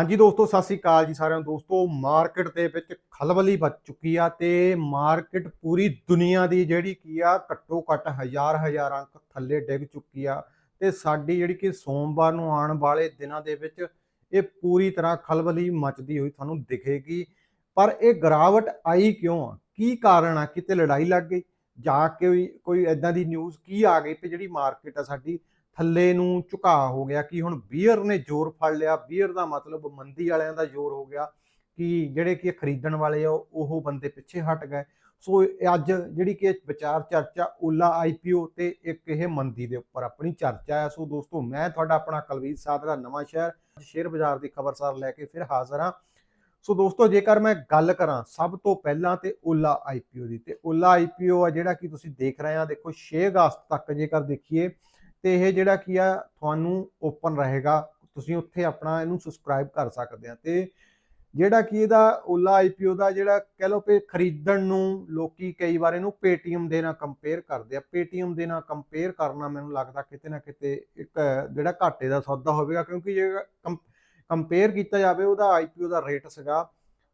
ਹਾਂਜੀ ਦੋਸਤੋ, ਸਤਿ ਸ੍ਰੀ ਅਕਾਲ ਜੀ ਸਾਰਿਆਂ ਨੂੰ। ਦੋਸਤੋ, ਮਾਰਕੀਟ ਦੇ ਵਿੱਚ ਖਲਬਲੀ ਵੱਜ ਚੁੱਕੀ ਆ ਤੇ ਮਾਰਕੀਟ ਪੂਰੀ ਦੁਨੀਆ ਦੀ ਜਿਹੜੀ ਕੀ ਆ, ਘੱਟੋ ਘੱਟ ਹਜ਼ਾਰ ਹਜ਼ਾਰ ਅੰਕ ਥੱਲੇ ਡਿੱਗ ਚੁੱਕੀ ਆ ਤੇ ਸਾਡੀ ਜਿਹੜੀ ਕਿ ਸੋਮਵਾਰ ਨੂੰ ਆਉਣ ਵਾਲੇ ਦਿਨਾਂ ਦੇ ਵਿੱਚ ਇਹ ਪੂਰੀ ਤਰ੍ਹਾਂ ਖਲਬਲੀ ਮਚਦੀ ਹੋਈ ਤੁਹਾਨੂੰ ਦਿਖੇਗੀ। ਪਰ ਇਹ ਗਿਰਾਵਟ ਆਈ ਕਿਉਂ ਆ? ਕੀ ਕਾਰਨ ਆ? ਕਿਤੇ ਲੜਾਈ ਲੱਗ ਗਈ? ਜਾਂ ਕੋਈ ਕੋਈ ਐਦਾਂ ਦੀ ਨਿਊਜ਼ ਕੀ ਆ ਗਈ ਤੇ ਜਿਹੜੀ ਮਾਰਕੀਟ ਆ ਸਾਡੀ ਥੱਲੇ ਨੂੰ ਝੁਕਾ ਹੋ ਗਿਆ ਕਿ ਹੁਣ ਬੀਅਰ ਨੇ ਜ਼ੋਰ ਫੜ ਲਿਆ। ਬੀਅਰ ਦਾ ਮਤਲਬ ਮੰਦੀ ਵਾਲਿਆਂ ਦਾ ਜ਼ੋਰ ਹੋ ਗਿਆ ਕਿ ਜਿਹੜੇ ਕਿ ਖਰੀਦਣ ਵਾਲੇ ਆ, ਉਹ ਬੰਦੇ ਪਿੱਛੇ ਹਟ ਗਏ। ਸੋ ਅੱਜ ਜਿਹੜੀ ਕਿ ਵਿਚਾਰ ਚਰਚਾ ਓਲਾ ਆਈਪੀਓ ਤੇ ਇੱਕ ਇਹ ਮੰਦੀ ਦੇ ਉੱਪਰ ਆਪਣੀ ਚਰਚਾ ਹੈ ਸੋ ਦੋਸਤੋ, ਮੈਂ ਤੁਹਾਡਾ ਆਪਣਾ ਕਲਵੀਰ ਸਾਦਰਾ ਨਵਾਂ ਸ਼ਹਿਰ ਸ਼ੇਅਰ ਬਾਜ਼ਾਰ ਦੀ ਖਬਰਸਾਰ ਲੈ ਕੇ ਫਿਰ ਹਾਜ਼ਰ ਹਾਂ। ਸੋ ਦੋਸਤੋ, ਜੇਕਰ ਮੈਂ ਗੱਲ ਕਰਾਂ ਸਭ ਤੋਂ ਪਹਿਲਾਂ ਤੇ ਓਲਾ ਆਈਪੀਓ ਦੀ, ਤੇ ਓਲਾ ਆਈਪੀਓ ਆ ਜਿਹੜਾ ਕਿ ਤੁਸੀਂ ਦੇਖ ਰਹੇ ਆ, ਦੇਖੋ 6 ਅਗਸਤ ਤੱਕ ਜੇਕਰ ਦੇਖੀਏ ਤੇ ਇਹ ਜਿਹੜਾ ਕੀ ਆ, ਤੁਹਾਨੂੰ ਓਪਨ ਰਹੇਗਾ। ਤੁਸੀਂ ਉੱਥੇ ਆਪਣਾ ਇਹਨੂੰ ਸਬਸਕ੍ਰਾਈਬ ਕਰ ਸਕਦੇ ਆ। ਤੇ ਜਿਹੜਾ ਕੀ ਇਹਦਾ ਓਲਾ ਆਈਪੀਓ ਦਾ ਜਿਹੜਾ ਕਹਿ ਲਓ ਕਿ ਖਰੀਦਣ ਨੂੰ ਲੋਕੀ ਕਈ ਵਾਰ ਇਹਨੂੰ ਪੇਟੀਐਮ ਦੇ ਨਾਲ ਕੰਪੇਅਰ ਕਰਦੇ ਆ। ਪੇਟੀਐਮ ਦੇ ਨਾਲ ਕੰਪੇਅਰ ਕਰਨਾ ਮੈਨੂੰ ਲੱਗਦਾ ਕਿਤੇ ਨਾ ਕਿਤੇ ਇੱਕ ਜਿਹੜਾ ਘਾਟੇ ਦਾ ਸੌਦਾ ਹੋਵੇਗਾ, ਕਿਉਂਕਿ ਜੇ ਕੰਪੇਅਰ ਕੀਤਾ ਜਾਵੇ ਉਹਦਾ ਆਈਪੀਓ ਦਾ ਰੇਟ ਸੀਗਾ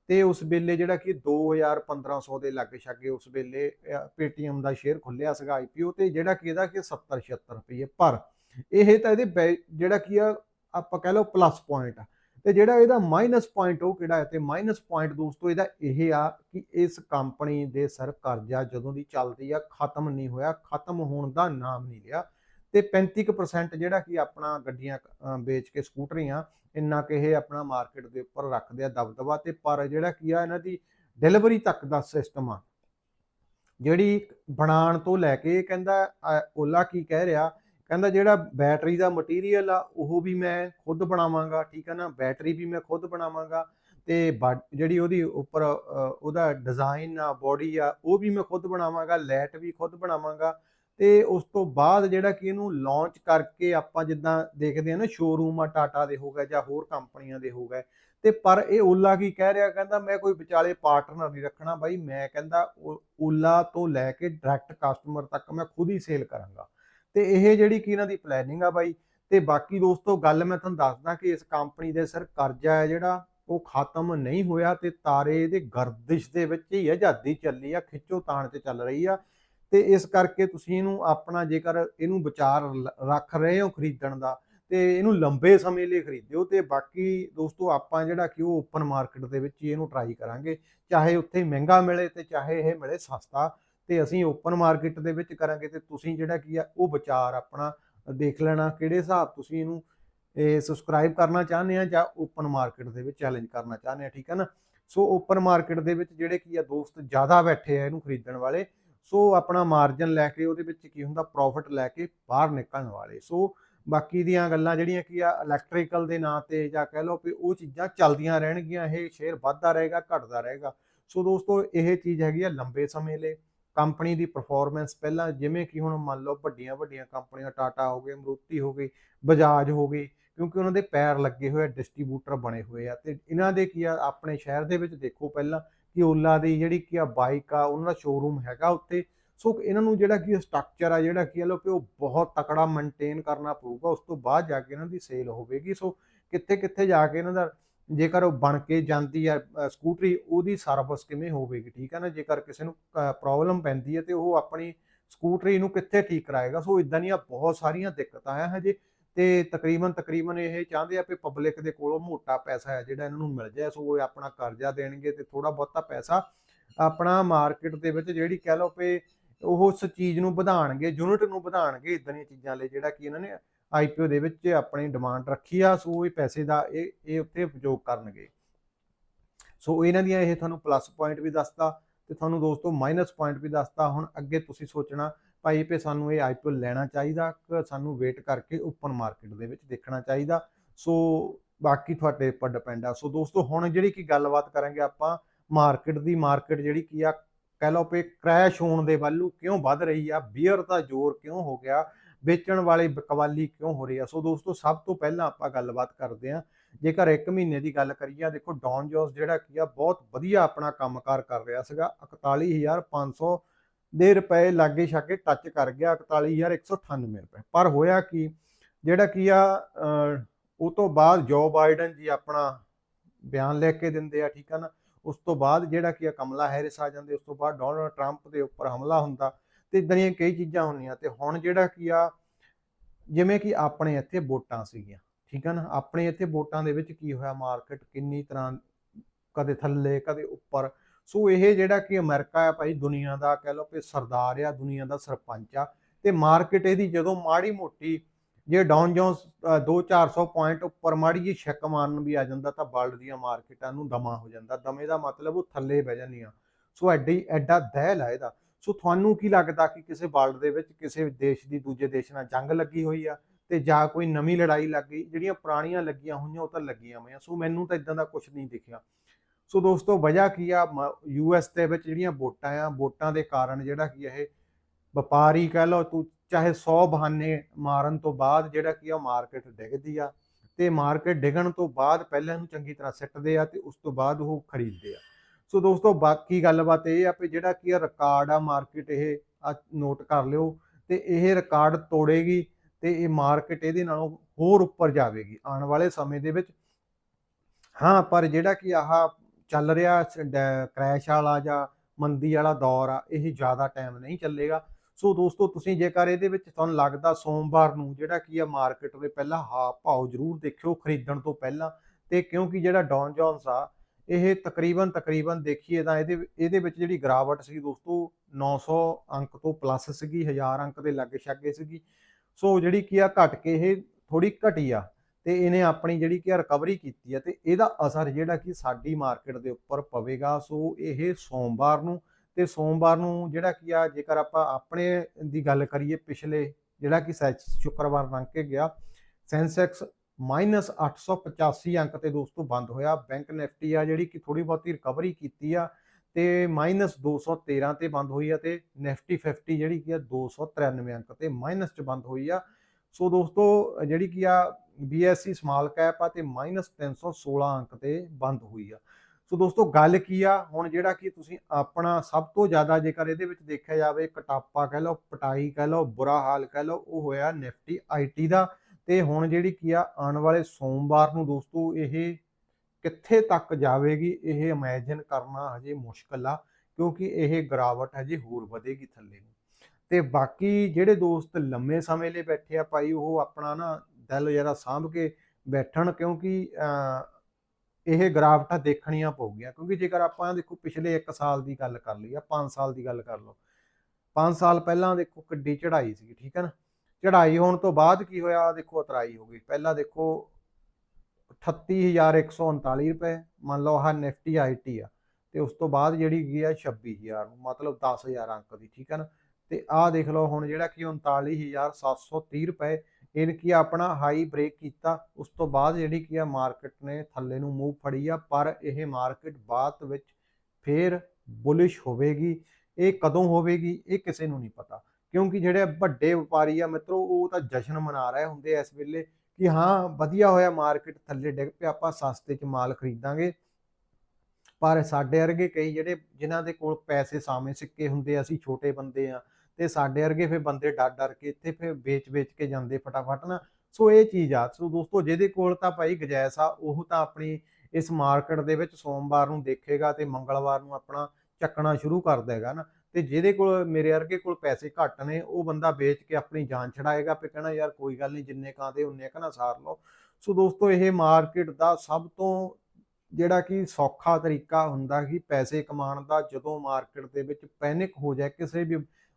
ਤੇ ਉਸ ਵੇਲੇ ਜਿਹੜਾ ਕਿ 2000 1500 ਦੇ ਲਾਗੇ ਛਾਗੇ ਉਸ ਵੇਲੇ ਪੇਟੀਐਮ ਦਾ ਸ਼ੇਅਰ ਖੁੱਲਿਆ ਸੀਗਾ ਆਈਪੀਓ ਤੇ ਜਿਹੜਾ ਕਿ ਇਹਦਾ ਕਿ 70 76 ਰੁਪਏ ਪਰ ਇਹ ਤਾਂ ਇਹਦੇ ਬੈ- ਜਿਹੜਾ ਕੀ ਆ, ਆਪਾਂ ਕਹਿ ਲਓ ਪਲੱਸ ਪੁਆਇੰਟ ਆ। ਤੇ ਜਿਹੜਾ ਇਹਦਾ ਮਾਈਨਸ ਪੁਆਇੰਟ ਉਹ ਕਿਹੜਾ ਹੈ? ਤੇ ਮਾਈਨਸ ਪੁਆਇੰਟ ਦੋਸਤੋ ਇਹਦਾ ਇਹ ਆ ਕਿ ਇਸ ਕੰਪਨੀ ਦੇ ਸਰ ਕਰਜ਼ਾ ਜਦੋਂ ਦੀ ਚੱਲਦੀ ਆ, ਖਤਮ ਨਹੀਂ ਹੋਇਆ, ਖਤਮ ਹੋਣ ਦਾ ਨਾਮ ਨਹੀਂ ਲਿਆ। ਤੇ 35% ਜਿਹੜਾ ਕਿ ਆਪਣਾ ਗੱਡੀਆਂ ਵੇਚ ਕੇ ਸਕੂਟਰੀਆਂ, ਇੰਨਾ ਕਿ ਇਹ ਆਪਣਾ ਮਾਰਕੀਟ ਦੇ ਉੱਪਰ ਰੱਖਦੇ ਆ ਦਬਦਬਾ ਤੇ ਪਰ ਜਿਹੜਾ ਕੀ ਆ ਇਹਨਾਂ ਦੀ ਡਿਲੀਵਰੀ ਤੱਕ ਦਾ ਸਿਸਟਮ ਆ। ਜਿਹੜੀ ਬਣਾਉਣ ਤੋਂ ਲੈ ਕੇ ਕਹਿੰਦਾ ਓਲਾ ਕੀ ਕਹਿ ਰਿਹਾ, ਕਹਿੰਦਾ ਜਿਹੜਾ ਬੈਟਰੀ ਦਾ ਮਟੀਰੀਅਲ ਆ, ਉਹ ਵੀ ਮੈਂ ਖੁਦ ਬਣਾਵਾਂਗਾ, ਠੀਕ ਹੈ ਨਾ? ਬੈਟਰੀ ਵੀ ਮੈਂ ਖੁਦ ਬਣਾਵਾਂਗਾ ਤੇ ਬਾ- ਜਿਹੜੀ ਉਹਦੀ ਉੱਪਰ ਉਹਦਾ ਡਿਜ਼ਾਈਨ ਆ ਬੋਡੀ ਆ, ਉਹ ਵੀ ਮੈਂ ਖੁਦ ਬਣਾਵਾਂਗਾ ਲਾਈਟ ਵੀ ਖੁਦ ਬਣਾਵਾਂਗਾ। ਤੇ ਉਸ ਤੋਂ ਬਾਅਦ ਜਿਹੜਾ ਕਿ ਇਹਨੂੰ ਲਾਂਚ ਕਰਕੇ ਆਪਾਂ ਜਿੱਦਾਂ ਦੇਖਦੇ ਆ ਨਾ ਸ਼ੋਰੂਮ ਆ ਟਾਟਾ ਦੇ ਹੋ ਗਏ ਜਾਂ ਹੋਰ ਕੰਪਨੀਆਂ ਦੇ ਹੋ ਗਏ। ਤੇ ਪਰ ਇਹ ਓਲਾ ਕੀ ਕਹਿ ਰਿਹਾ, ਕਹਿੰਦਾ ਮੈਂ ਕੋਈ ਵਿਚਾਲੇ ਪਾਰਟਨਰ ਨਹੀਂ ਰੱਖਣਾ ਬਾਈ, ਮੈਂ ਕਹਿੰਦਾ ਓ- ਓਲਾ ਤੋਂ ਲੈ ਕੇ ਡਾਇਰੈਕਟ ਕਸਟਮਰ ਤੱਕ ਮੈਂ ਖੁਦ ਹੀ ਸੇਲ ਕਰਾਂਗਾ। ਤੇ ਇਹ ਜਿਹੜੀ ਕਿ ਇਹਨਾਂ ਦੀ ਪਲੈਨਿੰਗ ਆ ਬਾਈ, ਤੇ ਬਾਕੀ ਦੋਸਤੋ ਗੱਲ ਮੈਂ ਤੁਹਾਨੂੰ ਦੱਸਦਾ ਕਿ ਇਸ ਕੰਪਨੀ ਦੇ ਸਰ ਕਰਜ਼ਾ ਹੈ ਜਿਹੜਾ, ਉਹ ਖਤਮ ਨਹੀਂ ਹੋਇਆ ਤੇ ਤਾਰੇ ਦੇ ਗਰਦਿਸ਼ ਦੇ ਵਿੱਚ ਹੀ ਆਜ਼ਾਦੀ ਚੱਲੀ ਆ ਖਿੱਚੋ ਤਾਣ ਤੇ ਚੱਲ ਰਹੀ ਆ। ਤੇ ਇਸ ਕਰਕੇ ਤੁਸੀਂ ਇਹਨੂੰ ਆਪਣਾ ਜੇਕਰ ਇਹਨੂੰ ਵਿਚਾਰ ਲ- ਰੱਖ ਰਹੇ ਹੋ ਖਰੀਦਣ ਦਾ, ਤੇ ਇਹਨੂੰ ਲੰਬੇ ਸਮੇਂ ਲਈ ਖਰੀਦਿਓ ਤੇ ਬਾਕੀ ਦੋਸਤੋ ਆਪਾਂ ਜਿਹੜਾ ਕਿ ਉਹ ਓਪਨ ਮਾਰਕੀਟ ਦੇ ਵਿੱਚ ਹੀ ਇਹਨੂੰ ਟਰਾਈ ਕਰਾਂਗੇ, ਚਾਹੇ ਉੱਥੇ ਮਹਿੰਗਾ ਮਿਲੇ ਤੇ ਚਾਹੇ ਇਹ ਮਿਲੇ ਸਸਤਾ, ਤੇ ਅਸੀਂ ਓਪਨ ਮਾਰਕੀਟ ਦੇ ਵਿੱਚ ਕਰਾਂਗੇ ਤੇ ਤੁਸੀਂ ਜਿਹੜਾ ਕੀ ਆ ਉਹ ਵਿਚਾਰ ਆਪਣਾ ਦੇਖ ਲੈਣਾ, ਕਿਹੜੇ ਹਿਸਾਬ ਤੁਸੀਂ ਇਹਨੂੰ, ਇਹ ਸਬਸਕ੍ਰਾਈਬ ਕਰਨਾ ਚਾਹੁੰਦੇ ਆ ਜਾਂ ਓਪਨ ਮਾਰਕੀਟ ਦੇ ਵਿੱਚ ਚੈਲੰਜ ਕਰਨਾ ਚਾਹੁੰਦੇ ਆ, ਠੀਕ ਹੈ ਨਾ? ਸੋ ਓਪਨ ਮਾਰਕੀਟ ਦੇ ਵਿੱਚ ਜਿਹੜੇ ਕੀ ਆ ਦੋਸਤ ਜ਼ਿਆਦਾ ਬੈਠੇ ਆ ਇਹਨੂੰ ਖਰੀਦਣ ਵਾਲੇ ਸੋ ਆਪਣਾ ਮਾਰਜਨ ਲੈ ਕੇ ਉਹਦੇ ਵਿੱਚ ਕੀ ਹੁੰਦਾ ਪ੍ਰੋਫਿਟ ਲੈ ਕੇ ਬਾਹਰ ਨਿਕਲਣ ਵਾਲੇ। ਸੋ ਬਾਕੀ ਦੀਆਂ ਗੱਲਾਂ ਜਿਹੜੀਆਂ ਕੀ ਆ ਇਲੈਕਟ੍ਰੀਕਲ ਦੇ ਨਾਂ ਤੇ ਜਾਂ ਕਹਿ ਲਓ ਵੀ ਉਹ ਚੀਜ਼ਾਂ ਚੱਲਦੀਆਂ ਰਹਿਣਗੀਆਂ, ਇਹ ਸ਼ੇਅਰ ਵੱਧਦਾ ਰਹੇਗਾ, ਘਟਦਾ ਰਹੇਗਾ। ਸੋ ਦੋਸਤੋ, ਇਹ ਚੀਜ਼ ਹੈਗੀ ਆ ਲੰਬੇ ਸਮੇਂ ਲਈ। ਕੰਪਨੀ ਦੀ ਪਰਫਾਰਮੈਂਸ ਪਹਿਲਾਂ ਜਿਵੇਂ ਕਿ ਹੁਣ ਮੰਨ ਲਓ ਵੱਡੀਆਂ ਵੱਡੀਆਂ ਕੰਪਨੀਆਂ ਟਾਟਾ ਹੋ ਗਏ ਮਰੂਤੀ ਹੋ ਗਈ ਬਜਾਜ ਹੋ ਗਈ ਕਿਉਂਕਿ ਉਹਨਾਂ ਦੇ ਪੈਰ ਲੱਗੇ ਹੋਏ ਆ ਡਿਸਟ੍ਰੀਬਿਊਟਰ ਬਣੇ ਹੋਏ ਆ। ਤੇ ਇਹਨਾਂ ਦੇ ਕੀ ਆ, ਆਪਣੇ ਸ਼ਹਿਰ ਦੇ ਵਿੱਚ ਦੇਖੋ ਪਹਿਲਾਂ ਕਿ ਓਲਾ ਦੀ ਜਿਹੜੀ ਕੀ ਆ ਬਾਈਕ ਆ, ਉਹਨਾਂ ਦਾ ਸ਼ੋਰੂਮ ਹੈਗਾ ਉੱਤੇ। ਸੋ ਇਹਨਾਂ ਨੂੰ ਜਿਹੜਾ ਕੀ ਸਟਰਕਚਰ ਆ, ਜਿਹੜਾ ਕੀ ਆ ਲੋ ਕਿ ਉਹ ਬਹੁਤ ਤਕੜਾ ਮੇਨਟੇਨ ਕਰਨਾ ਪਊਗਾ, ਉਸ ਤੋਂ ਬਾਅਦ ਜਾ ਕੇ ਇਹਨਾਂ ਦੀ ਸੇਲ ਹੋਵੇਗੀ। ਸੋ ਕਿੱਥੇ ਕਿੱਥੇ ਜਾ ਕੇ ਇਹਨਾਂ ਦਾ ਜੇਕਰ ਉਹ ਬਣ ਕੇ ਜਾਂਦੀ ਆ ਸਕੂਟਰੀ ਉਹਦੀ ਸਰਵਿਸ ਕਿਵੇਂ ਹੋਵੇਗੀ, ਠੀਕ ਹੈ ਨਾ? ਜੇਕਰ ਕਿਸੇ ਨੂੰ ਪ੍ਰੋਬਲਮ ਪੈਂਦੀ ਹੈ ਤੇ ਉਹ ਆਪਣੀ ਸਕੂਟਰੀ ਨੂੰ ਕਿੱਥੇ ਠੀਕ ਕਰਾਏਗਾ? ਸੋ ਇਦਾਂ ਦੀਆਂ ਬਹੁਤ ਸਾਰੀਆਂ ਦਿੱਕਤਾਂ ਆ ਹਜੇ। ਤੇ ਤਕਰੀਬਨ ਤਕਰੀਬਨ ਇਹ ਚਾਹੁੰਦੇ ਆ ਕਿ ਪਬਲਿਕ ਦੇ ਕੋਲੋਂ ਮੋਟਾ ਪੈਸਾ ਹੈ ਜਿਹੜਾ ਇਹਨਾਂ ਨੂੰ ਮਿਲ ਜਾਏ, ਸੋ ਉਹ ਆਪਣਾ ਕਰਜ਼ਾ ਦੇਣਗੇ ਤੇ ਥੋੜਾ ਬਹੁਤਾ ਪੈਸਾ ਆਪਣਾ ਮਾਰਕੀਟ ਦੇ ਵਿੱਚ ਜਿਹੜੀ ਕਹਿ ਲਓ ਕਿ ਉਹ ਉਸ ਚੀਜ਼ ਨੂੰ ਵਧਾਣਗੇ ਯੂਨਿਟ ਨੂੰ ਵਧਾਣਗੇ ਇਦਾਂ ਦੀਆਂ ਚੀਜ਼ਾਂ ਲਈ ਜਿਹੜਾ ਕਿ ਇਹਨਾਂ ਨੇ ਆਈਪੀਓ ਦੇ ਵਿੱਚ ਆਪਣੀ ਡਿਮਾਂਡ ਰੱਖੀ ਆ, ਸੋ ਇਹ ਪੈਸੇ ਦਾ ਇਹ ਇਹ ਉੱਤੇ ਉਪਯੋਗ ਕਰਨਗੇ। ਸੋ ਇਹਨਾਂ ਦੀਆਂ ਇਹ ਤੁਹਾਨੂੰ ਪਲੱਸ ਪੁਆਇੰਟ ਵੀ ਦੱਸਤਾ ਤੇ ਤੁਹਾਨੂੰ ਦੋਸਤੋ ਮਾਈਨਸ ਪੁਆਇੰਟ ਵੀ ਦੱਸਤਾ। ਹੁਣ ਅੱਗੇ ਤੁਸੀਂ ਸੋਚਣਾ ਭਾਈ ਪੇ ਸਾਨੂੰ ਇਹ ਆਈਪੀਓ ਲੈਣਾ ਚਾਹੀਦਾ, ਕਿ ਸਾਨੂੰ ਵੇਟ ਕਰਕੇ ਓਪਨ ਮਾਰਕੀਟ ਦੇ ਵਿੱਚ ਦੇਖਣਾ ਚਾਹੀਦਾ। ਸੋ ਬਾਕੀ ਤੁਹਾਡੇ ਉੱਪਰ ਡਿਪੈਂਡ ਆ। ਸੋ ਦੋਸਤੋ, ਹੁਣ ਜਿਹੜੀ ਕੀ ਗੱਲਬਾਤ ਕਰਾਂਗੇ ਆਪਾਂ ਮਾਰਕੀਟ ਦੀ ਮਾਰਕੀਟ ਜਿਹੜੀ ਕੀ ਆ, ਕਹਿ ਲਓ ਪੇ ਕ੍ਰੈਸ਼ ਹੋਣ ਦੇ ਵੱਲੋਂ ਕਿਉਂ ਵੱਧ ਰਹੀ ਆ ਬੀਅਰ ਦਾ ਜ਼ੋਰ ਕਿਉਂ ਹੋ ਗਿਆ, ਵੇਚਣ ਵਾਲੇ ਬਕਵਾਲੀ ਕਿਉਂ ਹੋ ਰਹੀ ਆ? ਸੋ ਦੋਸਤੋ, ਸਭ ਤੋਂ ਪਹਿਲਾਂ ਆਪਾਂ ਗੱਲਬਾਤ ਕਰਦੇ ਆ ਜੇਕਰ 1 ਮਹੀਨੇ ਦੀ ਗੱਲ ਕਰੀਏ, ਦੇਖੋ ਡੌਨ ਜੋਸ ਜਿਹੜਾ ਕੀ ਆ, ਬਹੁਤ ਵਧੀਆ ਆਪਣਾ ਕੰਮਕਾਰ ਕਰ ਰਿਹਾ ਸੀਗਾ। 41500 ਦੇ ਰੁਪਏ ਲਾਗੇ ਛਾਗੇ ਟੱਚ ਕਰ ਗਿਆ 41198 ਰੁਪਏ। ਪਰ ਹੋਇਆ ਕਿ? ਜਿਹੜਾ ਕੀ ਆ ਉਹ ਤੋਂ ਬਾਅਦ ਜੋ ਬਾਈਡਨ ਜੀ ਆਪਣਾ ਬਿਆਨ ਲੈ ਕੇ ਦਿੰਦੇ ਆ, ਠੀਕ ਆ ਨਾ? ਉਸ ਤੋਂ ਬਾਅਦ ਜਿਹੜਾ ਕੀ ਆ, ਕਮਲਾ ਹੈਰਿਸ ਆ ਜਾਂਦੇ, ਉਸ ਤੋਂ ਬਾਅਦ ਡੋਨਲਡ ਟਰੰਪ ਦੇ ਉੱਪਰ ਹਮਲਾ ਹੁੰਦਾ ਤੇ ਇਦਾਂ ਦੀਆਂ ਕਈ ਚੀਜ਼ਾਂ ਹੁੰਦੀਆਂ ਤੇ ਹੁਣ ਜਿਹੜਾ ਕੀ ਆ, ਜਿਵੇਂ ਕਿ ਆਪਣੇ ਇੱਥੇ ਵੋਟਾਂ ਸੀਗੀਆਂ, ਠੀਕ ਆ ਨਾ? ਆਪਣੇ ਇੱਥੇ ਵੋਟਾਂ ਦੇ ਵਿੱਚ ਕੀ ਹੋਇਆ? ਮਾਰਕੀਟ ਕਿੰਨੀ ਤਰ੍ਹਾਂ ਕਦੇ ਥੱਲੇ, ਕਦੇ ਉੱਪਰ ਸੋ ਇਹ ਜਿਹੜਾ ਕਿ ਅਮਰੀਕਾ ਆ ਭਾਈ, ਦੁਨੀਆ ਦਾ ਕਹਿ ਲਓ ਕਿ ਸਰਦਾਰ ਆ, ਦੁਨੀਆ ਦਾ ਸਰਪੰਚ ਆ। ਤੇ ਮਾਰਕੀਟ ਇਹਦੀ ਜਦੋਂ ਮਾੜੀ ਮੋਟੀ ਜੇ ਡਾਊਨ ਜੋਨਸ 2-400 ਪੁਆਇੰਟ ਉੱਪਰ ਮਾੜੀ ਜਿਹੀ ਛੱਕ ਮਾਰਨ ਵੀ ਆ ਜਾਂਦਾ ਤਾਂ ਵਰਲਡ ਦੀਆਂ ਮਾਰਕੀਟਾਂ ਨੂੰ ਦਮਾ ਹੋ ਜਾਂਦਾ। ਦਮੇ ਦਾ ਮਤਲਬ ਉਹ ਥੱਲੇ ਬਹਿ ਜਾਂਦੀਆਂ ਸੋ ਐਡੀ, ਐਡਾ ਦਹਿਲ ਆ ਇਹਦਾ। ਸੋ ਤੁਹਾਨੂੰ ਕੀ ਲੱਗਦਾ ਕਿ ਕਿਸੇ ਵਰਲਡ ਦੇ ਵਿੱਚ ਕਿਸੇ ਦੇਸ਼ ਦੀ ਦੂਜੇ ਦੇਸ਼ ਨਾਲ ਜੰਗ ਲੱਗੀ ਹੋਈ ਆ ਤੇ ਜਾਂ ਕੋਈ ਨਵੀਂ ਲੜਾਈ ਲੱਗ ਗਈ? ਜਿਹੜੀਆਂ ਪੁਰਾਣੀਆਂ ਲੱਗੀਆਂ ਹੋਈਆਂ ਉਹ ਤਾਂ ਲੱਗੀਆਂ ਹੋਈਆਂ ਸੋ ਮੈਨੂੰ ਤਾਂ ਇਦਾਂ ਦਾ ਕੁਝ ਨਹੀਂ ਦਿਖਿਆ। ਸੋ ਦੋਸਤੋ, ਵਜ੍ਹਾ ਕੀ ਆ? ਯੂਐਸ ਦੇ ਵਿੱਚ ਜਿਹੜੀਆਂ ਵੋਟਾਂ ਆ, ਵੋਟਾਂ ਦੇ ਕਾਰਨ ਜਿਹੜਾ ਕੀ ਇਹ ਵਪਾਰੀ ਕਹਿ ਲਓ, ਤੂੰ ਚਾਹੇ 100 ਬਹਾਨੇ ਮਾਰਨ ਤੋਂ ਬਾਅਦ ਜਿਹੜਾ ਕੀ ਆ ਮਾਰਕੀਟ ਡਿੱਗਦੀ ਆ ਤੇ ਮਾਰਕੀਟ ਡਿੱਗਣ ਤੋਂ ਬਾਅਦ ਪਹਿਲਾਂ ਇਹਨੂੰ ਚੰਗੀ ਤਰ੍ਹਾਂ ਸਿੱਟਦੇ ਆ ਤੇ ਉਸ ਤੋਂ ਬਾਅਦ ਉਹ ਖਰੀਦਦੇ ਆ। ਸੋ ਦੋਸਤੋ, ਬਾਕੀ ਗੱਲਬਾਤ ਇਹ ਆ ਕਿ ਜਿਹੜਾ ਕੀ ਆ ਰਿਕਾਰਡ ਆ ਮਾਰਕੀਟ ਇਹ ਨੋਟ ਕਰ ਲਿਓ ਤੇ ਇਹ ਰਿਕਾਰਡ ਤੋੜੇਗੀ ਤੇ ਇਹ ਮਾਰਕੀਟ ਇਹਦੇ ਨਾਲੋਂ ਹੋਰ ਉੱਪਰ ਜਾਵੇਗੀ ਆਉਣ ਵਾਲੇ ਸਮੇਂ ਦੇ ਵਿੱਚ। ਹਾਂ, ਪਰ ਜਿਹੜਾ ਕਿ ਆਹ ਚੱਲ ਰਿਹਾ ਕ੍ਰੈਸ਼ ਵਾਲਾ ਜਾਂ ਮੰਦੀ ਵਾਲਾ ਦੌਰ ਆ, ਇਹ ਜ਼ਿਆਦਾ ਟਾਈਮ ਨਹੀਂ ਚੱਲੇਗਾ। ਸੋ ਦੋਸਤੋ, ਤੁਸੀਂ ਜੇਕਰ ਇਹਦੇ ਵਿੱਚ ਤੁਹਾਨੂੰ ਲੱਗਦਾ ਸੋਮਵਾਰ ਨੂੰ ਜਿਹੜਾ ਕੀ ਆ ਮਾਰਕੀਟ ਦੇ ਪਹਿਲਾਂ ਹਾ ਭਾਅ ਜ਼ਰੂਰ ਦੇਖਿਓ ਖਰੀਦਣ ਤੋਂ ਪਹਿਲਾਂ, ਤੇ ਕਿਉਂਕਿ ਜਿਹੜਾ ਡੌਨ ਜੌਨਸ ਆ, ਇਹ ਤਕਰੀਬਨ ਤਕਰੀਬਨ ਦੇਖੀਏ ਤਾਂ ਇਹਦੇ ਇਹਦੇ ਵਿੱਚ ਜਿਹੜੀ ਗਰਾਵਟ ਸੀ ਦੋਸਤੋ 900 ਅੰਕ ਤੋਂ ਪਲੱਸ ਸੀਗੀ 1000 ਅੰਕ ਦੇ ਲਾਗੇ ਛਾਗੇ ਸੀਗੀ। ਸੋ ਜਿਹੜੀ ਕੀ ਆ ਘਟ ਕੇ ਇਹ ਥੋੜੀ ਘਟੀ ਆ। ਤੇ ਇਹਨੇ ਆਪਣੀ ਜਿਹੜੀ ਕਿ ਰਿਕਵਰੀ ਕੀਤੀ ਹੈ ਤੇ ਇਹਦਾ ਅਸਰ ਜਿਹੜਾ ਕਿ ਸਾਡੀ ਮਾਰਕੀਟ ਦੇ ਉੱਪਰ ਪਵੇਗਾ। ਸੋ ਇਹ ਸੋਮਵਾਰ ਨੂੰ ਤੇ ਸੋਮਵਾਰ ਨੂੰ ਜਿਹੜਾ ਕੀ ਆ, ਜੇਕਰ ਆਪਾਂ ਆਪਣੇ ਦੀ ਗੱਲ ਕਰੀਏ, ਪਿਛਲੇ ਜਿਹੜਾ ਕਿ ਸ਼ੁੱਕਰਵਾਰ ਲੰਘ ਕੇ ਗਿਆ, ਸੈਂਸੈਕਸ ਮਾਈਨਸ 885 ਅੰਕ ਤੇ ਦੋਸਤੋ ਬੰਦ ਹੋਇਆ। ਬੈਂਕ ਨਿਫਟੀ ਆ ਜਿਹੜੀ ਕਿ ਥੋੜੀ ਬਹੁਤੀ ਰਿਕਵਰੀ ਕੀਤੀ ਆ ਤੇ ਮਾਈਨਸ 213 ਤੇ ਬੰਦ ਹੋਈ ਆ ਤੇ ਨਿਫਟੀ 50 ਜਿਹੜੀ ਕੀ ਆ 293 ਅੰਕ ਤੇ ਮਾਈਨਸ ਚ ਬੰਦ ਹੋਈ ਆ। ਸੋ ਦੋਸਤੋ ਜਿਹੜੀ ਕੀ ਆ BSC ਸਮਾਲ ਕੈਪ ਆ ਤੇ ਮਾਈਨਸ 316 ਅੰਕ ਤੇ ਬੰਦ ਹੋਈ ਆ। ਸੋ ਦੋਸਤੋ, ਗੱਲ ਕੀ ਆ? ਹੁਣ ਜਿਹੜਾ ਕਿ ਤੁਸੀਂ ਆਪਣਾ ਸਭ ਤੋਂ ਜ਼ਿਆਦਾ ਜੇਕਰ ਇਹਦੇ ਵਿੱਚ ਦੇਖਿਆ ਜਾਵੇ, ਕਟਾਪਾ ਕਹਿ ਲਓ, ਪਟਾਈ ਕਹਿ ਲਓ, ਬੁਰਾ ਹਾਲ ਕਹਿ ਲਓ, ਉਹ ਹੋਇਆ ਨਿਫਟੀ ਆਈਟੀ ਦਾ। ਤੇ ਹੁਣ ਜਿਹੜੀ ਕੀ ਆ, ਆਉਣ ਵਾਲੇ ਸੋਮਵਾਰ ਨੂੰ ਦੋਸਤੋ, ਇਹ ਕਿੱਥੇ ਤੱਕ ਜਾਵੇਗੀ, ਇਹ ਇਮੇਜਿਨ ਕਰਨਾ ਹਜੇ ਮੁਸ਼ਕਲ ਆ, ਕਿਉਂਕਿ ਇਹ ਗਰਾਵਟ ਹਜੇ ਹੋਰ ਵਧੇਗੀ ਥੱਲੇ ਨੂੰ। ਤੇ ਬਾਕੀ ਜਿਹੜੇ ਦੋਸਤ ਲੰਮੇ ਸਮੇਂ ਲਈ ਬੈਠੇ ਆ, ਭਾਈ, ਉਹ ਆਪਣਾ ਨਾ ਦਿਲ ਜਰਾ ਸਾਂਭ ਕੇ ਬੈਠਣ, ਕਿਉਂਕਿ ਇਹ ਗਰਾਫਟਾਂ ਦੇਖਣੀਆਂ ਪਊਗੀਆਂ। ਕਿਉਂਕਿ ਜੇਕਰ ਆਪਾਂ ਦੇਖੋ ਪਿਛਲੇ 1 ਸਾਲ ਦੀ ਗੱਲ ਕਰ ਲਈ ਆ 5 ਸਾਲ ਦੀ ਗੱਲ ਕਰ ਲਓ 5 ਸਾਲ ਪਹਿਲਾਂ ਦੇਖੋ ਕਿੱਡੀ ਚੜ੍ਹਾਈ ਸੀ ਠੀਕ ਹੈ ਨਾ? ਚੜ੍ਹਾਈ ਹੋਣ ਤੋਂ ਬਾਅਦ ਕੀ ਹੋਇਆ? ਦੇਖੋ ਉਤਰਾਈ ਹੋ ਗਈ। ਪਹਿਲਾਂ ਦੇਖੋ 38139 ਰੁਪਏ, ਮੰਨ ਲਓ ਆਹ ਨਿਫਟੀ ਆਈਟੀ ਆ, ਤੇ ਉਸ ਤੋਂ ਬਾਅਦ ਜਿਹੜੀ ਗਈ ਆ 26000 ਮਤਲਬ 10000 ਅੰਕ ਦੀ, ਠੀਕ ਹੈ ਨਾ? ਤੇ ਆਹ ਦੇਖ ਲਓ ਹੁਣ ਜਿਹੜਾ ਕਿ 39730 ਰੁਪਏ ਇਹ ਕੀ ਆਪਣਾ ਹਾਈ ਬ੍ਰੇਕ ਕੀਤਾ। ਉਸ ਤੋਂ ਬਾਅਦ ਜਿਹੜੀ ਕੀ ਆ ਮਾਰਕੀਟ ਨੇ ਥੱਲੇ ਨੂੰ ਮੂਵ ਫੜੀ ਆ, ਪਰ ਇਹ ਮਾਰਕੀਟ ਬਾਅਦ ਵਿੱਚ ਫੇਰ ਬੁਲਿਸ਼ ਹੋਵੇਗੀ। ਇਹ ਕਦੋਂ ਹੋਵੇਗੀ, ਇਹ ਕਿਸੇ ਨੂੰ ਨਹੀਂ ਪਤਾ। ਕਿਉਂਕਿ ਜਿਹੜੇ ਵੱਡੇ ਵਪਾਰੀ ਆ, ਮਿੱਤਰੋ, ਉਹ ਤਾਂ ਜਸ਼ਨ ਮਨਾ ਰਹੇ ਹੁੰਦੇ ਇਸ ਵੇਲੇ ਕਿ ਹਾਂ, ਵਧੀਆ ਹੋਇਆ ਮਾਰਕੀਟ ਥੱਲੇ ਡਿੱਗ ਪਿਆ, ਆਪਾਂ ਸਸਤੇ 'ਚ ਮਾਲ ਖਰੀਦਾਂਗੇ। ਪਰ ਸਾਡੇ ਵਰਗੇ ਕਈ ਜਿਹੜੇ ਜਿਨ੍ਹਾਂ ਦੇ ਕੋਲ ਪੈਸੇ ਸਾਵੇਂ ਸਿੱਕੇ ਹੁੰਦੇ ਅਸੀਂ ਛੋਟੇ ਬੰਦੇ ਆ ਤੇ ਸਾਡੇ ਵਰਗੇ ਫਿਰ ਬੰਦੇ ਡਰ ਡਰ ਕੇ ਇੱਥੇ ਫਿਰ ਵੇਚ-ਵੇਚ ਕੇ ਜਾਂਦੇ ਫਟਾਫਟ ਨਾ। ਸੋ ਇਹ ਚੀਜ਼ ਆ, ਸੋ ਦੋਸਤੋ ਜਿਹਦੇ ਕੋਲ ਤਾਂ ਭਾਈ ਗਜੈਸ ਆ, ਉਹ ਤਾਂ ਆਪਣੀ ਇਸ ਮਾਰਕੀਟ ਦੇ ਵਿੱਚ ਸੋਮਵਾਰ ਨੂੰ ਦੇਖੇਗਾ ਤੇ ਮੰਗਲਵਾਰ ਨੂੰ ਆਪਣਾ ਚੱਕਣਾ ਸ਼ੁਰੂ ਕਰ ਦੇਗਾ ਨਾ। ਤੇ ਜਿਹਦੇ ਕੋਲ ਮੇਰੇ ਵਰਗੇ ਕੋਲ ਪੈਸੇ ਘੱਟ ਨੇ, ਉਹ ਬੰਦਾ ਵੇਚ ਕੇ ਆਪਣੀ ਜਾਨ ਛਡਾਏਗਾ ਤੇ ਕਹਿਣਾ ਯਾਰ ਕੋਈ ਗੱਲ ਨਹੀਂ, ਜਿੰਨੇ ਕਾਂਦੇ ਉਨੇ ਕਨਾ ਸਾਰ ਲਓ। ਸੋ ਦੋਸਤੋ ਇਹ ਮਾਰਕੀਟ ਦਾ ਸਭ ਤੋਂ ਜਿਹੜਾ ਕਿ ਸੌਖਾ ਤਰੀਕਾ ਹੁੰਦਾ ਕਿ ਪੈਸੇ ਕਮਾਉਣ ਦਾ ਜਦੋਂ ਮਾਰਕੀਟ ਦੇ ਵਿੱਚ ਪੈਨਿਕ ਹੋ ਜਾਏ, ਕਿਸੇ ਵੀ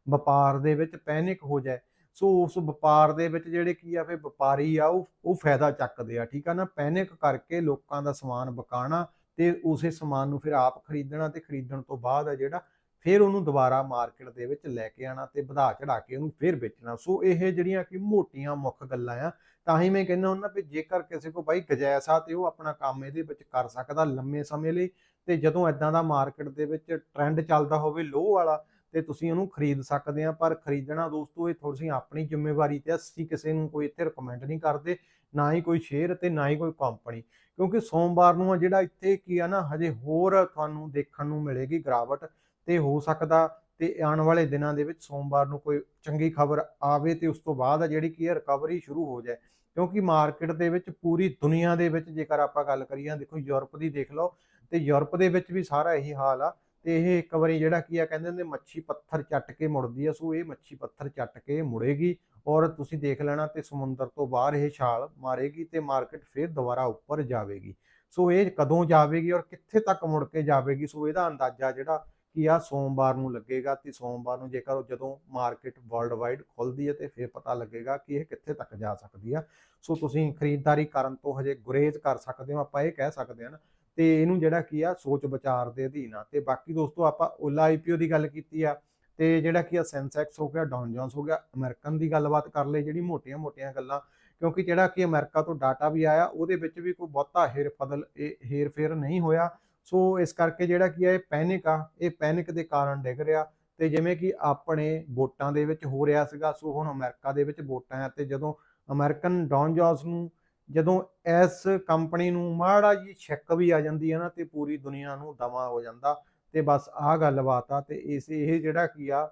ਵਪਾਰ ਦੇ ਵਿੱਚ ਪੈਨਿਕ ਹੋ ਜਾਏ, ਸੋ ਉਸ ਵਪਾਰ ਦੇ ਵਿੱਚ ਜਿਹੜੇ ਕੀ ਆ ਫੇ ਵਪਾਰੀ ਆ, ਉਹ ਉਹ ਫਾਇਦਾ ਚੱਕਦੇ ਆ, ਠੀਕ ਆ ਨਾ? ਪੈਨਿਕ ਕਰਕੇ ਲੋਕਾਂ ਦਾ ਸਮਾਨ ਵਿਕਾਣਾ ਤੇ ਉਸੇ ਸਮਾਨ ਨੂੰ ਫਿਰ ਆਪ ਖਰੀਦਣਾ ਤੇ ਖਰੀਦਣ ਤੋਂ ਬਾਅਦ ਆ ਜਿਹੜਾ, ਫਿਰ ਉਹਨੂੰ ਦੁਬਾਰਾ ਮਾਰਕੀਟ ਦੇ ਵਿੱਚ ਲੈ ਕੇ ਆਣਾ ਤੇ ਵਧਾ ਚੜਾ ਕੇ ਉਹਨੂੰ ਫਿਰ ਵੇਚਣਾ। ਸੋ ਇਹ ਜਿਹੜੀਆਂ ਕਿ ਮੋਟੀਆਂ ਮੁੱਖ ਗੱਲਾਂ ਆ, ਤਾਂ ਹੀ ਮੈਂ ਕਹਿੰਦਾ ਹੁੰਦਾ ਵੀ ਜੇਕਰ ਕਿਸੇ ਕੋ ਬਾਈ ਗਜੈਸ ਆ ਤੇ ਉਹ ਆਪਣਾ ਕੰਮ ਇਹਦੇ ਵਿੱਚ ਕਰ ਸਕਦਾ ਲੰਮੇ ਸਮੇਂ ਲਈ ਤੇ ਜਦੋਂ ਇਦਾਂ ਦਾ ਮਾਰਕੀਟ ਦੇ ਵਿੱਚ ਟ੍ਰੈਂਡ ਚੱਲਦਾ ਹੋਵੇ ਲੋ ਵਾਲਾ ਤੇ ਤੁਸੀਂ ਉਹਨੂੰ ਖਰੀਦ ਸਕਦੇ ਆ, ਪਰ ਖਰੀਦਣਾ ਦੋਸਤੋ, ਇਹ ਥੋੜੀ ਆਪਣੀ ਜ਼ਿੰਮੇਵਾਰੀ ਤੇ ਅਸੀਂ ਕਿਸੇ ਨੂੰ ਕੋਈ ਇੱਥੇ ਰეკਮੈਂਡ ਨਹੀਂ ਕਰਦੇ, ਨਾ ਹੀ ਕੋਈ ਸ਼ੇਅਰ ਤੇ ਨਾ ਹੀ ਕੋਈ ਕੰਪਨੀ ਕਿਉਂਕਿ ਸੋਮਵਾਰ ਨੂੰ ਆ ਜਿਹੜਾ ਇੱਥੇ ਕੀ ਆ ਨਾ, ਹਜੇ ਹੋਰ ਤੁਹਾਨੂੰ ਦੇਖਣ ਨੂੰ ਮਿਲੇਗੀ ਗਰਾਵਟ, ਤੇ ਹੋ ਸਕਦਾ ਤੇ ਆਉਣ ਵਾਲੇ ਦਿਨਾਂ ਦੇ ਵਿੱਚ ਸੋਮਵਾਰ ਨੂੰ ਕੋਈ ਚੰਗੀ ਖਬਰ ਆਵੇ ਤੇ ਉਸ ਤੋਂ ਬਾਅਦ ਜਿਹੜੀ ਕੀ ਹੈ ਰਿਕਵਰੀ ਸ਼ੁਰੂ ਹੋ ਜਾਏ। ਕਿਉਂਕਿ ਮਾਰਕੀਟ ਦੇ ਵਿੱਚ ਪੂਰੀ ਦੁਨੀਆ ਦੇ ਵਿੱਚ ਜੇਕਰ ਆਪਾਂ ਗੱਲ ਕਰੀਏ, ਦੇਖੋ ਯੂਰਪ ਦੀ ਦੇਖ ਲਓ, ਤੇ ਯੂਰਪ ਦੇ ਵਿੱਚ ਵੀ ਸਾਰਾ ਇਹੀ ਹਾਲ ਆ। ਤੇ ਇਹ ਇੱਕ ਵਾਰੀ ਜਿਹੜਾ ਕੀ ਆ, ਕਹਿੰਦੇ ਨੇ ਮੱਛੀ ਪੱਥਰ ਚੱਟ ਕੇ ਮੁੜਦੀ ਆ, ਸੋ ਇਹ ਮੱਛੀ ਪੱਥਰ ਚੱਟ ਕੇ ਮੁੜੇਗੀ ਔਰ ਤੁਸੀਂ ਦੇਖ ਲੈਣਾ ਤੇ ਸਮੁੰਦਰ ਤੋਂ ਬਾਹਰ ਇਹ ਛਾਲ ਮਾਰੇਗੀ ਤੇ ਮਾਰਕੀਟ ਫਿਰ ਦੁਬਾਰਾ ਉੱਪਰ ਜਾਵੇਗੀ। ਸੋ ਇਹ ਕਦੋਂ ਜਾਵੇਗੀ ਔਰ ਕਿੱਥੇ ਤੱਕ ਮੁੜ ਕੇ ਜਾਵੇਗੀ, ਸੋ ਇਹਦਾ ਅੰਦਾਜ਼ਾ ਜਿਹੜਾ ਕਿ ਆ, ਸੋਮਵਾਰ ਨੂੰ ਲੱਗੇਗਾ ਤੇ ਸੋਮਵਾਰ ਨੂੰ ਜੇਕਰ ਉਹ ਜਦੋਂ ਮਾਰਕੀਟ ਵਰਲਡ ਵਾਈਡ ਖੁੱਲਦੀ ਹੈ ਤੇ ਫਿਰ ਪਤਾ ਲੱਗੇਗਾ ਕਿ ਇਹ ਕਿੱਥੇ ਤੱਕ ਜਾ ਸਕਦੀ ਆ। ਸੋ ਤੁਸੀਂ ਖਰੀਦਦਾਰੀ ਕਰਨ ਤੋਂ ਹਜੇ ਗੁਰੇਜ਼ ਕਰ ਸਕਦੇ ਹੋ, ਆਪਾਂ ਇਹ ਕਹਿ ਸਕਦੇ ਹਾਂ ਨਾ ਤੇ ਇਹਨੂੰ ਜਿਹੜਾ ਕੀ ਆ, ਸੋਚ ਵਿਚਾਰ ਦੇ ਅਧੀਨ ਆ। ਤੇ ਬਾਕੀ ਦੋਸਤੋ, ਆਪਾਂ ਓਲਾ ਆਈਪੀਓ ਦੀ ਗੱਲ ਕੀਤੀ ਆ, ਤੇ ਜਿਹੜਾ ਕੀ ਆ, ਸੈਂਸੈਕਸ ਹੋ ਗਿਆ ਡਾਊਨ ਜੋਨਸ ਹੋ ਗਿਆ, ਅਮਰੀਕਨ ਦੀ ਗੱਲਬਾਤ ਕਰ ਲਈ ਜਿਹੜੀ ਮੋਟੀਆਂ-ਮੋਟੀਆਂ ਗੱਲਾਂ, ਕਿਉਂਕਿ ਜਿਹੜਾ ਕਿ ਅਮਰੀਕਾ ਤੋਂ ਡਾਟਾ ਵੀ ਆਇਆ, ਉਹਦੇ ਵਿੱਚ ਵੀ ਕੋਈ ਬਹੁਤਾ ਹੇਰ ਫਦਲ ਇਹ ਹੇਰ ਫੇਰ ਨਹੀਂ ਹੋਇਆ। ਸੋ ਇਸ ਕਰਕੇ ਜਿਹੜਾ ਕੀ ਆ, ਇਹ ਪੈਨਿਕ ਆ, ਇਹ ਪੈਨਿਕ ਦੇ ਕਾਰਨ ਡਿੱਗ ਰਿਹਾ। ਤੇ ਜਿਵੇਂ ਕਿ ਆਪਣੇ ਵੋਟਾਂ ਦੇ ਵਿੱਚ ਹੋ ਰਿਹਾ ਸੀਗਾ, ਸੋ ਹੁਣ ਅਮਰੀਕਾ ਦੇ ਵਿੱਚ ਵੋਟਾਂ ਆ, ਤੇ ਜਦੋਂ ਅਮਰੀਕਨ ਡਾਊਨ ਜੋਨਸ ਨੂੰ ਜਦੋਂ ਇਸ ਕੰਪਨੀ ਨੂੰ ਮਾੜਾ ਜੀ ਛੱਕ ਵੀ ਆ ਜਾਂਦੀ ਹੈ ਨਾ ਤੇ ਪੂਰੀ ਦੁਨੀਆ ਨੂੰ ਦਮਾ ਹੋ ਜਾਂਦਾ ਤੇ ਬਸ ਆਹ ਗੱਲਬਾਤ ਆ ਤੇ ਇਸ ਇਹ ਜਿਹੜਾ ਕੀ ਆ,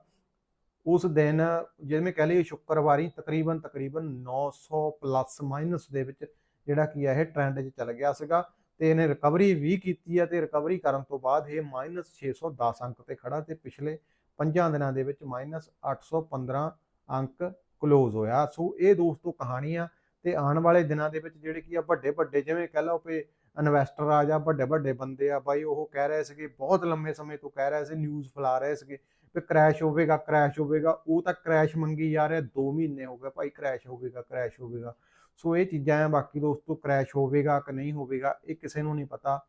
ਉਸ ਦਿਨ ਜਿਵੇਂ ਕਹ ਲਈਏ ਸ਼ੁੱਕਰਵਾਰੀ ਤਕਰੀਬਨ ਤਕਰੀਬਨ 900 ਪਲੱਸ ਮਾਈਨਸ ਦੇ ਵਿੱਚ ਜਿਹੜਾ ਕੀ ਆ, ਇਹ ਟ੍ਰੈਂਡ 'ਚ ਚੱਲ ਗਿਆ ਸੀਗਾ ਤੇ ਇਹਨੇ ਰਿਕਵਰੀ ਵੀ ਕੀਤੀ ਆ ਤੇ ਰਿਕਵਰੀ ਕਰਨ ਤੋਂ ਬਾਅਦ ਇਹ ਮਾਈਨਸ 610 ਅੰਕ ਤੇ ਖੜਾ ਤੇ ਪਿਛਲੇ 5 ਦਿਨਾਂ ਦੇ ਵਿੱਚ ਮਾਈਨਸ 815 ਅੰਕ ਕਲੋਜ਼ ਹੋਇਆ। ਸੋ ਇਹ ਦੋਸਤੋ ਕਹਾਣੀ ਆ ਤੇ ਆਉਣ ਵਾਲੇ ਦਿਨਾਂ ਦੇ ਵਿੱਚ ਜਿਹੜੇ ਕੀ ਆ ਵੱਡੇ ਵੱਡੇ ਜਿਵੇਂ ਕਹਿ ਲਓ ਪਏ ਇਨਵੈਸਟਰ ਆ ਜਾਂ ਵੱਡੇ ਵੱਡੇ ਬੰਦੇ ਆ, ਬਾਈ ਉਹ ਕਹਿ ਰਹੇ ਸੀਗੇ, ਬਹੁਤ ਲੰਮੇ ਸਮੇਂ ਤੋਂ ਕਹਿ ਰਹੇ ਸੀ ਨਿਊਜ਼ ਫੈਲਾ ਰਹੇ ਸੀਗੇ ਵੀ ਕ੍ਰੈਸ਼ ਹੋਵੇਗਾ ਕ੍ਰੈਸ਼ ਹੋਵੇਗਾ, ਉਹ ਤਾਂ ਕ੍ਰੈਸ਼ ਮੰਗੀ ਜਾ ਰਿਹਾ 2 ਮਹੀਨੇ ਹੋ ਗਏ ਭਾਈ ਕ੍ਰੈਸ਼ ਹੋਵੇਗਾ ਕ੍ਰੈਸ਼ ਹੋਵੇਗਾ। ਸੋ ਇਹ ਚੀਜ਼ਾਂ ਆ, ਬਾਕੀ ਦੋਸਤੋ ਕ੍ਰੈਸ਼ ਹੋਵੇਗਾ ਕਿ ਨਹੀਂ ਹੋਵੇਗਾ, ਇਹ ਕਿਸੇ ਨੂੰ ਨਹੀਂ ਪਤਾ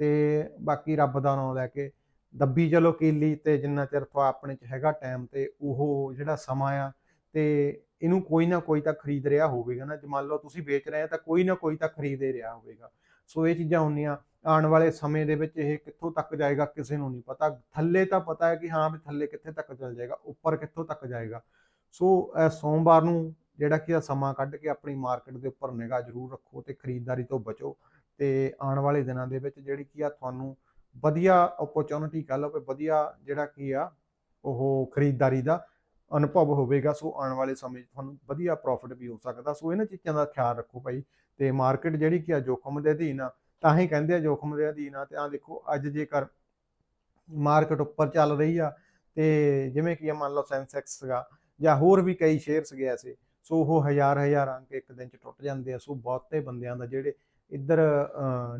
ਤੇ ਬਾਕੀ ਰੱਬ ਦਾ ਨਾਮ ਲੈ ਕੇ ਦੱਬੀ ਚਲੋ ਕੀਲੀ ਤੇ ਜਿੰਨਾ ਚਿਰ ਤੋਂ ਆਪਣੇ ਚ ਹੈਗਾ ਟਾਈਮ ਤੇ, ਉਹ ਜਿਹੜਾ ਸਮਾਂ ਆ ਤੇ ਇਹਨੂੰ ਕੋਈ ਨਾ ਕੋਈ ਤਾਂ ਖਰੀਦ ਰਿਹਾ ਹੋਵੇਗਾ ਨਾ, ਜੇ ਮੰਨ ਲਓ ਤੁਸੀਂ ਵੇਚ ਰਹੇ ਆ ਤਾਂ ਕੋਈ ਨਾ ਕੋਈ ਤਾਂ ਖਰੀਦ ਹੀ ਰਿਹਾ ਹੋਵੇਗਾ। ਸੋ ਇਹ ਚੀਜ਼ਾਂ ਹੁੰਦੀਆਂ, ਆਉਣ ਵਾਲੇ ਸਮੇਂ ਦੇ ਵਿੱਚ ਇਹ ਕਿੱਥੋਂ ਤੱਕ ਜਾਏਗਾ ਕਿਸੇ ਨੂੰ ਨਹੀਂ ਪਤਾ। ਥੱਲੇ ਤਾਂ ਪਤਾ ਹੈ ਕਿ ਹਾਂ ਵੀ ਥੱਲੇ ਕਿੱਥੇ ਤੱਕ ਚੱਲ ਜਾਏਗਾ, ਉੱਪਰ ਕਿੱਥੋਂ ਤੱਕ ਜਾਏਗਾ। ਸੋ ਇਹ ਸੋਮਵਾਰ ਨੂੰ ਜਿਹੜਾ ਕਿ ਆ ਸਮਾਂ ਕੱਢ ਕੇ ਆਪਣੀ ਮਾਰਕੀਟ ਦੇ ਉੱਪਰ ਨਿਗਾਹ ਜ਼ਰੂਰ ਰੱਖੋ ਤੇ ਖਰੀਦਦਾਰੀ ਤੋਂ ਬਚੋ। ਤੇ ਆਉਣ ਵਾਲੇ ਦਿਨਾਂ ਦੇ ਵਿੱਚ ਜਿਹੜੀ ਕੀ ਆ ਤੁਹਾਨੂੰ ਵਧੀਆ ਓਪਰਚੁਨਿਟੀ ਕਹ ਲਓ ਕਿ ਵਧੀਆ ਜਿਹੜਾ ਕੀ ਆ ਉਹ ਖਰੀਦਦਾਰੀ ਦਾ ਅਨੁਭਵ ਹੋਵੇਗਾ, ਸੋ ਆਉਣ ਵਾਲੇ ਸਮੇਂ 'ਚ ਤੁਹਾਨੂੰ ਵਧੀਆ ਪ੍ਰੋਫਿਟ ਵੀ ਹੋ ਸਕਦਾ। ਸੋ ਇਹਨਾਂ ਚੀਜ਼ਾਂ ਦਾ ਖਿਆਲ ਰੱਖੋ ਭਾਈ ਤੇ ਮਾਰਕੀਟ ਜਿਹੜੀ ਕਿ ਆ ਜੋਖਮ ਦੇ ਅਧੀਨ ਆ, ਤਾਂ ਹੀ ਕਹਿੰਦੇ ਆ ਜੋਖਮ ਦੇ ਅਧੀਨ ਆ ਤੇ ਆ ਦੇਖੋ ਅੱਜ ਜੇਕਰ ਮਾਰਕੀਟ ਉੱਪਰ ਚੱਲ ਰਹੀ ਆ ਤੇ ਜਿਵੇਂ ਕਿ ਮੰਨ ਲਓ ਸੈਂਸੈਕਸ ਸੀਗਾ ਜਾਂ ਹੋਰ ਵੀ ਕਈ ਸ਼ੇਅਰ ਸੀਗੇ ਐਸੇ, ਸੋ ਉਹ ਹਜ਼ਾਰ ਹਜ਼ਾਰ ਅੰਕ ਇੱਕ ਦਿਨ ਚ ਟੁੱਟ ਜਾਂਦੇ ਆ, ਸੋ ਬਹੁਤੇ ਬੰਦਿਆਂ ਦਾ ਜਿਹੜੇ ਇੱਧਰ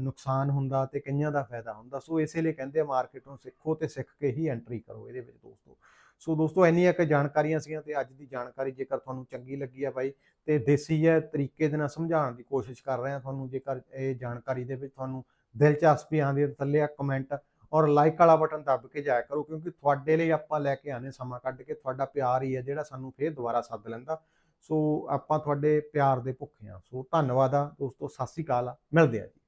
ਨੁਕਸਾਨ ਹੁੰਦਾ ਤੇ ਕਈਆਂ ਦਾ ਫਾਇਦਾ ਹੁੰਦਾ। ਸੋ ਇਸੇ ਲਈ ਕਹਿੰਦੇ ਆ ਮਾਰਕੀਟ ਨੂੰ ਸਿੱਖੋ ਤੇ ਸਿੱਖ ਕੇ ਹੀ ਐਂਟਰੀ ਕਰੋ ਇਹਦੇ ਵਿੱਚ ਦੋਸਤੋ। ਸੋ ਦੋਸਤੋ, ਇੰਨੀਆਂ ਕੁ ਜਾਣਕਾਰੀਆਂ ਸੀਗੀਆਂ ਤੇ ਅੱਜ ਦੀ ਜਾਣਕਾਰੀ ਜੇਕਰ ਤੁਹਾਨੂੰ ਚੰਗੀ ਲੱਗੀ ਆ ਬਾਈ, ਤੇ ਦੇਸੀ ਜਿਹੇ ਤਰੀਕੇ ਦੇ ਨਾਲ ਸਮਝਾਉਣ ਦੀ ਕੋਸ਼ਿਸ਼ ਕਰ ਰਹੇ ਹਾਂ ਤੁਹਾਨੂੰ, ਜੇਕਰ ਇਹ ਜਾਣਕਾਰੀ ਦੇ ਵਿੱਚ ਤੁਹਾਨੂੰ ਦਿਲਚਸਪੀ ਆਉਂਦੀ ਹੈ ਥੱਲੇ ਆ ਕਮੈਂਟ ਔਰ ਲਾਈਕ ਵਾਲਾ ਬਟਨ ਦੱਬ ਕੇ ਜਾਇਆ ਕਰੋ, ਕਿਉਂਕਿ ਤੁਹਾਡੇ ਲਈ ਆਪਾਂ ਲੈ ਕੇ ਆਨੇ ਸਮਾਂ ਕੱਢ ਕੇ, ਤੁਹਾਡਾ ਪਿਆਰ ਹੀ ਹੈ ਜਿਹੜਾ ਸਾਨੂੰ ਫੇਰ ਦੁਬਾਰਾ ਸੱਦ ਲੈਂਦਾ। ਸੋ ਆਪਾਂ ਤੁਹਾਡੇ ਪਿਆਰ ਦੇ ਭੁੱਖੇ ਹਾਂ। ਸੋ ਧੰਨਵਾਦ ਆ ਦੋਸਤੋ, ਸਤਿ ਸ਼੍ਰੀ ਅਕਾਲ ਆ, ਮਿਲਦੇ ਆ ਜੀ।